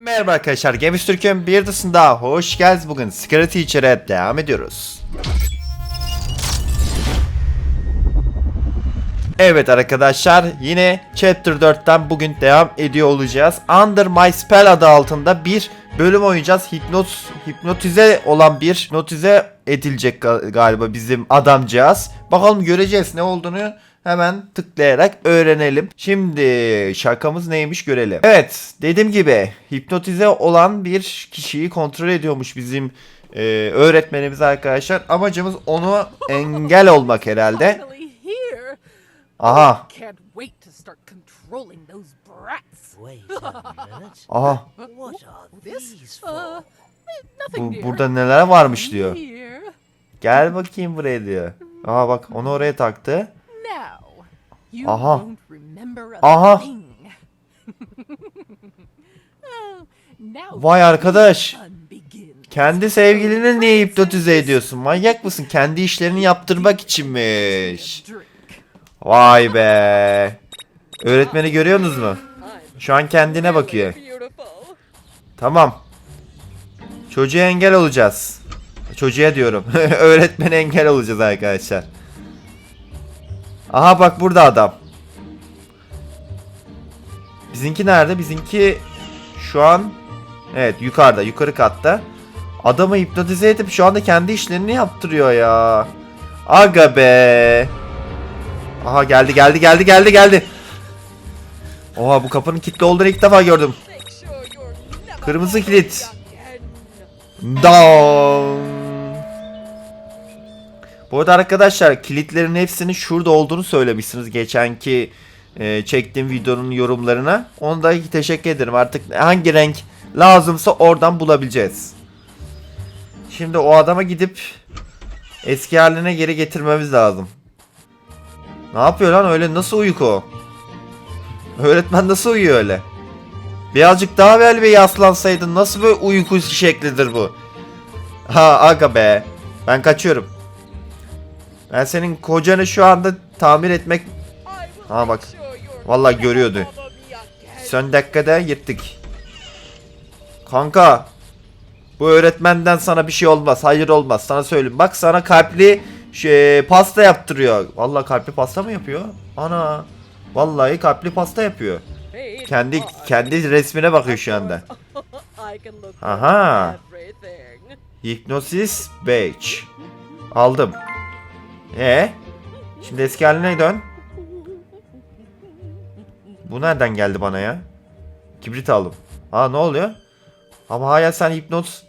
Merhaba arkadaşlar, Games Türk'ün bir dışında hoş geldiniz. Bugün Security içeri devam ediyoruz. Evet arkadaşlar, yine Chapter 4'ten bugün devam ediyor olacağız. Under My Spell adı altında bir bölüm oynayacağız. Hipnoz, hipnotize olan bir, hipnotize edilecek ga- galiba bizim adamcağız. Bakalım göreceğiz ne olduğunu hemen tıklayarak öğrenelim. Şimdi şarkımız neymiş görelim. Evet dediğim gibi hipnotize olan bir kişiyi kontrol ediyormuş bizim e, öğretmenimiz arkadaşlar. Amacımız onu engel olmak herhalde. Aha aha Bu, burada neler varmış diyor. Gel bakayım buraya diyor. Aha bak onu oraya taktı. Aha. Aha. Oh, Vay arkadaş. Kendi sevgilini niye hipnotize ediyorsun? Manyak mısın? Kendi işlerini yaptırmak içinmiş. Vay be. Öğretmeni görüyorsunuz mu? Şu an kendine bakıyor. Tamam. Çocuğa engel olacağız. Çocuğa diyorum. Öğretmene engel olacağız arkadaşlar. Aha bak burada adam. Bizimki nerede? Bizimki şu an evet yukarıda, yukarı katta. Adamı hipnotize edip şu anda kendi işlerini yaptırıyor ya. Aga be. Aha geldi geldi geldi geldi geldi. Oha bu kapının kilitli olduğunu ilk defa gördüm. Kırmızı kilit. Down. Bu arada arkadaşlar kilitlerin hepsinin şurada olduğunu söylemişsiniz geçenki e, çektiğim videonun yorumlarına. Onu da teşekkür ederim. Artık hangi renk lazımsa oradan bulabileceğiz. Şimdi o adama gidip eski haline geri getirmemiz lazım. Ne yapıyor lan öyle nasıl uyku? Öğretmen nasıl uyuyor öyle? Birazcık daha bir yaslansaydın nasıl böyle uyku şeklidir bu? Ha aga be. Ben kaçıyorum. Ben senin kocanı şu anda tamir etmek... Ha bak. Vallahi görüyordu. Son dakikada yırttık. Kanka. Bu öğretmenden sana bir şey olmaz. Hayır olmaz. Sana söyleyeyim. Bak sana kalpli şey, pasta yaptırıyor. Vallahi kalpli pasta mı yapıyor? Ana. Vallahi kalpli pasta yapıyor. Kendi kendi resmine bakıyor şu anda. Aha. Hipnosis Badge. Aldım. E Şimdi eski haline dön. Bu nereden geldi bana ya? Kibrit aldım. Aa ne oluyor? Ama hala sen hipnoz.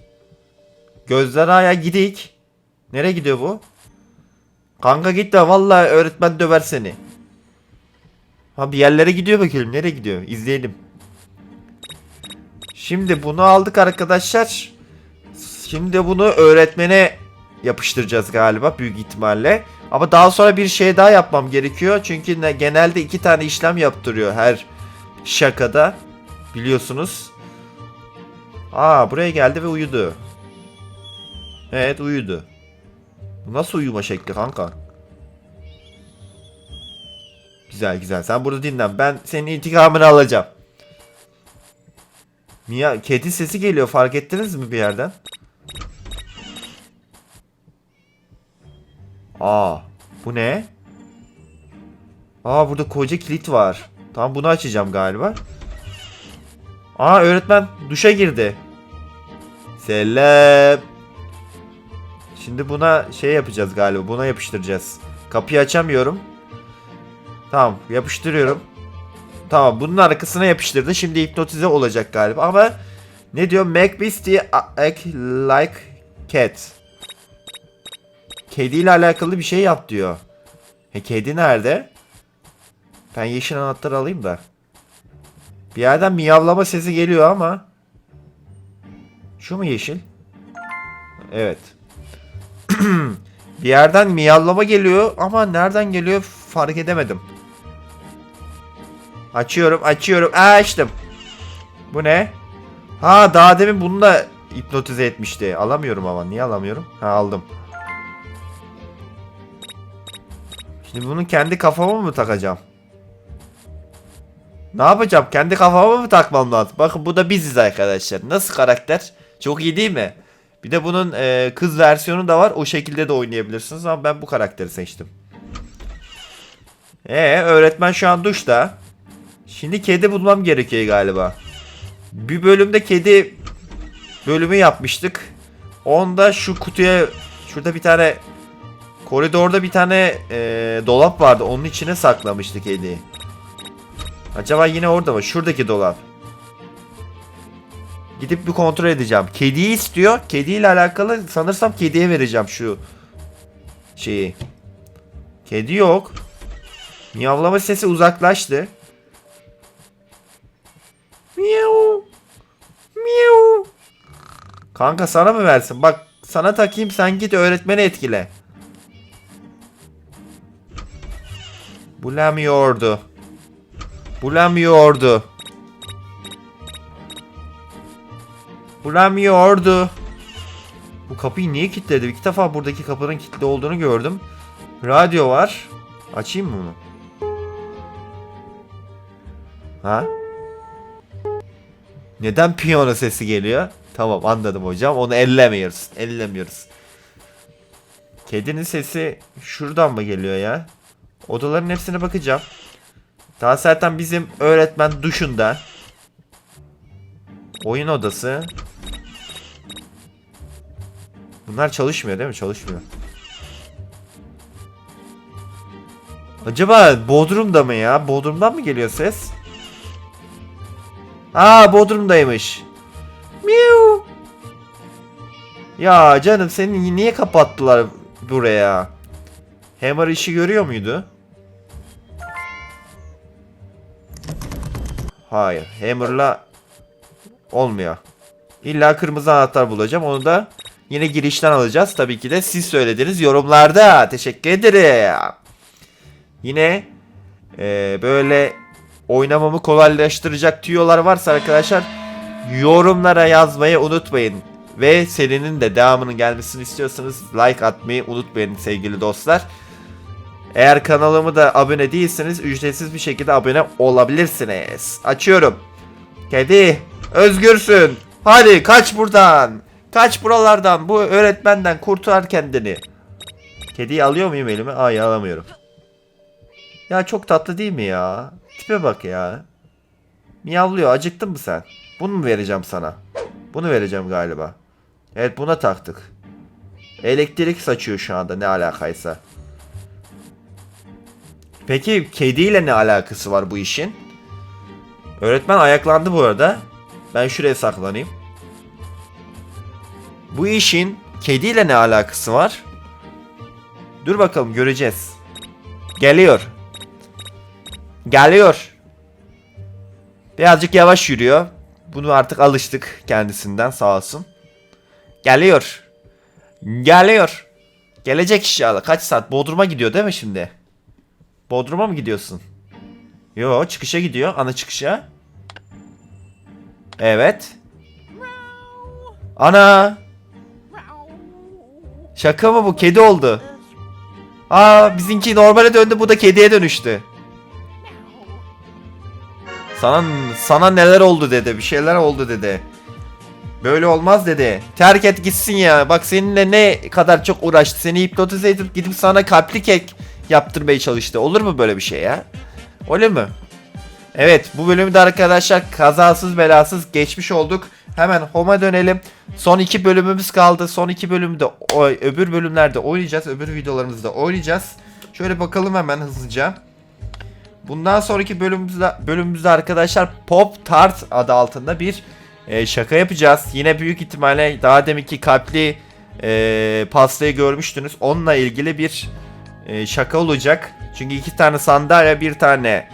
Gözler hala gidik. Nereye gidiyor bu? Kanka git de vallahi öğretmen döver seni. Ha bir yerlere gidiyor bakalım. Nereye gidiyor? İzleyelim. Şimdi bunu aldık arkadaşlar. Şimdi bunu öğretmene yapıştıracağız galiba büyük ihtimalle. Ama daha sonra bir şey daha yapmam gerekiyor. Çünkü ne- genelde iki tane işlem yaptırıyor her şakada. Biliyorsunuz. Aa buraya geldi ve uyudu. Evet uyudu. Nasıl uyuma şekli kanka? Güzel güzel. Sen burada dinlen. Ben senin intikamını alacağım. Mia kedi sesi geliyor fark ettiniz mi bir yerden? Aa, bu ne? Aa burada koca kilit var. Tamam bunu açacağım galiba. Aa öğretmen duşa girdi. Selam. Şimdi buna şey yapacağız galiba. Buna yapıştıracağız. Kapıyı açamıyorum. Tamam yapıştırıyorum. Tamam bunun arkasına yapıştırdı. Şimdi hipnotize olacak galiba ama ne diyor? Make Beastie act like cat. Kediyle alakalı bir şey yap diyor. E kedi nerede? Ben yeşil anahtarı alayım da. Bir yerden miyavlama sesi geliyor ama. Şu mu yeşil? Evet. bir yerden miyavlama geliyor ama nereden geliyor fark edemedim. Açıyorum, açıyorum. Aa açtım. Bu ne? Ha daha demin bunu da hipnotize etmişti. Alamıyorum ama. Niye alamıyorum? Ha aldım. Şimdi bunu kendi kafama mı takacağım? Ne yapacağım? Kendi kafama mı takmam lazım? Bakın bu da biziz arkadaşlar. Nasıl karakter? Çok iyi değil mi? Bir de bunun e, kız versiyonu da var. O şekilde de oynayabilirsiniz ama ben bu karakteri seçtim. Ee öğretmen şu an duşta. Şimdi kedi bulmam gerekiyor galiba. Bir bölümde kedi bölümü yapmıştık. Onda şu kutuya şurada bir tane koridorda bir tane e, dolap vardı. Onun içine saklamıştık kediyi. Acaba yine orada mı? Şuradaki dolap. Gidip bir kontrol edeceğim. Kediyi istiyor. Kediyle alakalı sanırsam kediye vereceğim şu şeyi. Kedi yok. Miyavlama sesi uzaklaştı. Kanka sana mı versin? Bak sana takayım sen git öğretmeni etkile. Bulamıyordu. Bulamıyordu. Bulamıyordu. Bu kapıyı niye kilitledi? İlk defa buradaki kapının kilitli olduğunu gördüm. Radyo var. Açayım mı bunu? Ha? Neden piyano sesi geliyor? Tamam anladım hocam. Onu ellemiyoruz. Ellemiyoruz. Kedinin sesi şuradan mı geliyor ya? Odaların hepsine bakacağım. Daha zaten bizim öğretmen duşunda. Oyun odası. Bunlar çalışmıyor değil mi? Çalışmıyor. Acaba Bodrum'da mı ya? Bodrum'dan mı geliyor ses? Aa Bodrum'daymış. Ya canım seni niye kapattılar buraya? Hammer işi görüyor muydu? Hayır. Hammer'la olmuyor. İlla kırmızı anahtar bulacağım. Onu da yine girişten alacağız. Tabii ki de siz söylediniz yorumlarda. Teşekkür ederim. Yine e, böyle oynamamı kolaylaştıracak tüyolar varsa arkadaşlar yorumlara yazmayı unutmayın. Ve serinin de devamının gelmesini istiyorsanız like atmayı unutmayın sevgili dostlar. Eğer kanalımı da abone değilseniz ücretsiz bir şekilde abone olabilirsiniz. Açıyorum. Kedi özgürsün. Hadi kaç buradan. Kaç buralardan. Bu öğretmenden kurtar kendini. Kediyi alıyor muyum elime? Ay alamıyorum. Ya çok tatlı değil mi ya? Tipe bak ya. Miyavlıyor. Acıktın mı sen? Bunu mu vereceğim sana? Bunu vereceğim galiba. Evet buna taktık. Elektrik saçıyor şu anda ne alakaysa. Peki kediyle ne alakası var bu işin? Öğretmen ayaklandı bu arada. Ben şuraya saklanayım. Bu işin kediyle ne alakası var? Dur bakalım göreceğiz. Geliyor. Geliyor. Birazcık yavaş yürüyor. Bunu artık alıştık kendisinden sağ olsun. Geliyor. Geliyor. Gelecek inşallah. Kaç saat? Bodrum'a gidiyor değil mi şimdi? Bodrum'a mı gidiyorsun? Yo çıkışa gidiyor. Ana çıkışa. Evet. Ana. Şaka mı bu? Kedi oldu. Aa bizimki normale döndü. Bu da kediye dönüştü. Sana sana neler oldu dedi. Bir şeyler oldu dedi. Böyle olmaz dedi. Terk et gitsin ya. Bak seninle ne kadar çok uğraştı. Seni hipnotize edip gidip sana kalpli kek yaptırmaya çalıştı. Olur mu böyle bir şey ya? Öyle mi? Evet bu bölümde arkadaşlar kazasız belasız geçmiş olduk. Hemen home'a dönelim. Son iki bölümümüz kaldı. Son iki bölümde öbür bölümlerde oynayacağız. Öbür videolarımızda oynayacağız. Şöyle bakalım hemen hızlıca. Bundan sonraki bölümümüzde, bölümümüzde arkadaşlar Pop Tart adı altında bir e, şaka yapacağız. Yine büyük ihtimalle daha deminki kalpli e, pastayı görmüştünüz. Onunla ilgili bir e, şaka olacak. Çünkü iki tane sandalye, bir tane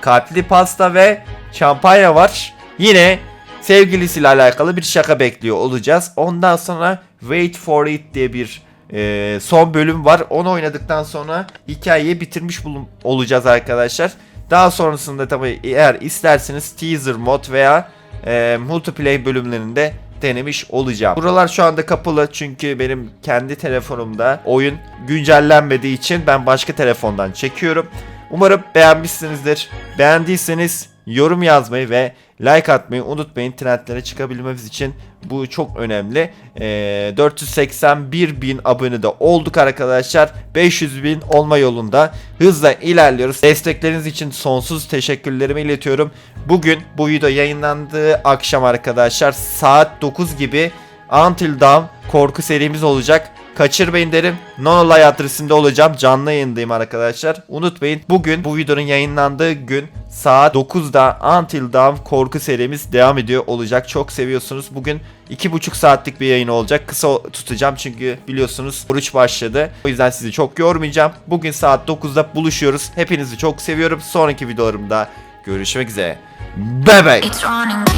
kalpli pasta ve şampanya var. Yine sevgilisiyle alakalı bir şaka bekliyor olacağız. Ondan sonra Wait for It diye bir e, son bölüm var. Onu oynadıktan sonra hikayeyi bitirmiş bulun olacağız arkadaşlar. Daha sonrasında tabii eğer isterseniz teaser mod veya e, multiplayer bölümlerinde denemiş olacağım. Buralar şu anda kapalı çünkü benim kendi telefonumda oyun güncellenmediği için ben başka telefondan çekiyorum. Umarım beğenmişsinizdir. Beğendiyseniz yorum yazmayı ve like atmayı unutmayın. Trendlere çıkabilmemiz için bu çok önemli. Ee, 481 bin abone de olduk arkadaşlar. 500 bin olma yolunda hızla ilerliyoruz. Destekleriniz için sonsuz teşekkürlerimi iletiyorum. Bugün bu video yayınlandığı akşam arkadaşlar saat 9 gibi Until Dawn korku serimiz olacak. Kaçırmayın derim. Nonolay adresinde olacağım. Canlı yayındayım arkadaşlar. Unutmayın bugün bu videonun yayınlandığı gün saat 9'da Until Dawn korku serimiz devam ediyor olacak. Çok seviyorsunuz. Bugün 2,5 saatlik bir yayın olacak. Kısa tutacağım çünkü biliyorsunuz oruç başladı. O yüzden sizi çok yormayacağım. Bugün saat 9'da buluşuyoruz. Hepinizi çok seviyorum. Sonraki videolarımda görüşmek üzere. Running.